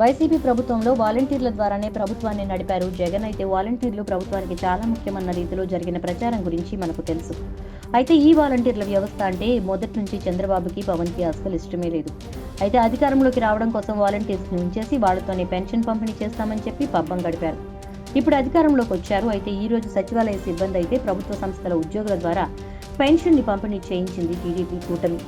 YCP ప్రభుత్వంలో వాలంటీర్ల ద్వారానే ప్రభుత్వాన్ని నడిపారు జగన్. అయితే వాలంటీర్లు ప్రభుత్వానికి చాలా ముఖ్యమన్న రీతిలో జరిగిన ప్రచారం గురించి మనకు తెలుసు. అయితే ఈ వాలంటీర్ల వ్యవస్థ అంటే మొదటి నుంచి చంద్రబాబుకి పవన్కి అస్సలు ఇష్టమే లేదు. అయితే అధికారంలోకి రావడం కోసం వాలంటీర్స్ ఉంచేసి వాళ్ళతోనే పెన్షన్ పంపిణీ చేస్తామని చెప్పి పబ్బం గడిపారు. ఇప్పుడు అధికారంలోకి వచ్చారు. అయితే ఈ రోజు సచివాలయ సిబ్బంది అయితే ప్రభుత్వ సంస్థల ఉద్యోగుల ద్వారా పెన్షన్ని పంపిణీ చేయించింది టీడీపీ కూటమి.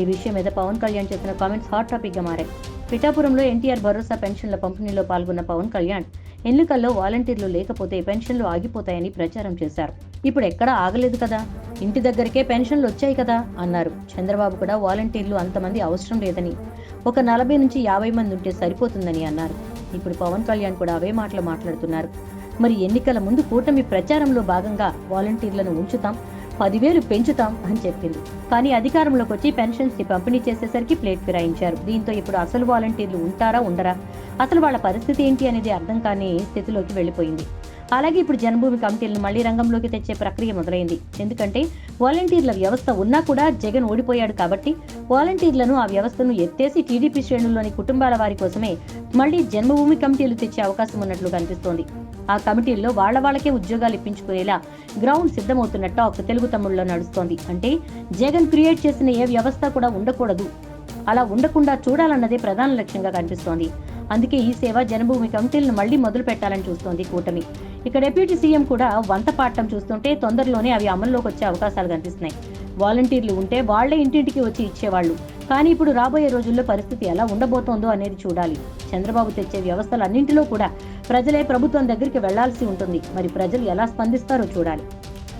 ఈ విషయం మీద పవన్ కళ్యాణ్ చేసిన కామెంట్స్ హాట్ టాపిక్గా మారాయి. పిఠాపురంలో ఎన్టీఆర్ భరోసా పెన్షన్ల పంపిణీలో పాల్గొన్న పవన్ కళ్యాణ్ ఎన్నికల్లో వాలంటీర్లు లేకపోతే పెన్షన్లు ఆగిపోతాయని ప్రచారం చేశారు. ఇప్పుడు ఎక్కడా ఆగలేదు కదా? ఇంటి దగ్గరికే పెన్షన్లు వచ్చాయి కదా? అన్నారు. చంద్రబాబు కూడా వాలంటీర్లు అంతమంది అవసరం లేదని ఒక నలభై నుంచి యాభై మంది ఉంటే సరిపోతుందని అన్నారు. ఇప్పుడు పవన్ కళ్యాణ్ కూడా అవే మాటలు మాట్లాడుతున్నారు. మరి ఎన్నికల ముందు కూటమి ప్రచారంలో భాగంగా వాలంటీర్లను ఉంచుతాం పదివేలు పెంచుతాం అని చెప్పింది. కానీ అధికారంలోకి వచ్చి పెన్షన్స్ని పంపిణీ చేసేసరికి ప్లేట్ ఫిరాయించారు. దీంతో ఇప్పుడు అసలు వాలంటీర్లు ఉంటారా ఉండరా? అసలు వాళ్ళ పరిస్థితి ఏంటి అనేది అర్థం కాని స్థితిలోకి వెళ్ళిపోయింది. అలాగే ఇప్పుడు జన్మభూమి కమిటీలను మళ్ళీ రంగంలోకి తెచ్చే ప్రక్రియ మొదలైంది. ఎందుకంటే వాలంటీర్ల వ్యవస్థ ఉన్నా కూడా జగన్ ఓడిపోయాడు కాబట్టి వాలంటీర్లను ఆ వ్యవస్థను ఎత్తేసి టీడీపీ శ్రేణుల్లోని కుటుంబాల వారి కోసమే మళ్ళీ జన్మభూమి కమిటీలు తెచ్చే అవకాశం ఉన్నట్లు కనిపిస్తోంది. ఆ కమిటీల్లో వాళ్ళ వాళ్ళకే ఉద్యోగాలు ఇప్పించుకునేలా గ్రౌండ్ సిద్ధమవుతున్న టాక్ తెలుగు తమ్ముళ్ళలో నడుస్తోంది. అంటే జగన్ క్రియేట్ చేసిన ఏ వ్యవస్థ కూడా ఉండకూడదు. అలా ఉండకుండా చూడాలన్నదే ప్రధాన లక్ష్యంగా కనిపిస్తోంది. అందుకే ఈ సేవ జనభూమి కమిటీలను మళ్ళీ మొదలు పెట్టాలని చూస్తోంది కూటమి. ఇక డిప్యూటీ సీఎం కూడా వంత పాడటం చూస్తుంటే తొందరలోనే అవి అమల్లోకి వచ్చే అవకాశాలు కనిపిస్తున్నాయి. వాలంటీర్లు ఉంటే వాళ్ళే ఇంటింటికి వచ్చి ఇచ్చేవాళ్ళు కానీ ఇప్పుడు రాబోయే రోజుల్లో పరిస్థితి ఎలా ఉండబోతోందో అనేది చూడాలి. చంద్రబాబు తెచ్చే వ్యవస్థలన్నింటిలో కూడా ప్రజలే ప్రభుత్వం దగ్గరికి వెళ్ళాల్సి ఉంటుంది. మరి ప్రజలు ఎలా స్పందిస్తారో చూడాలి.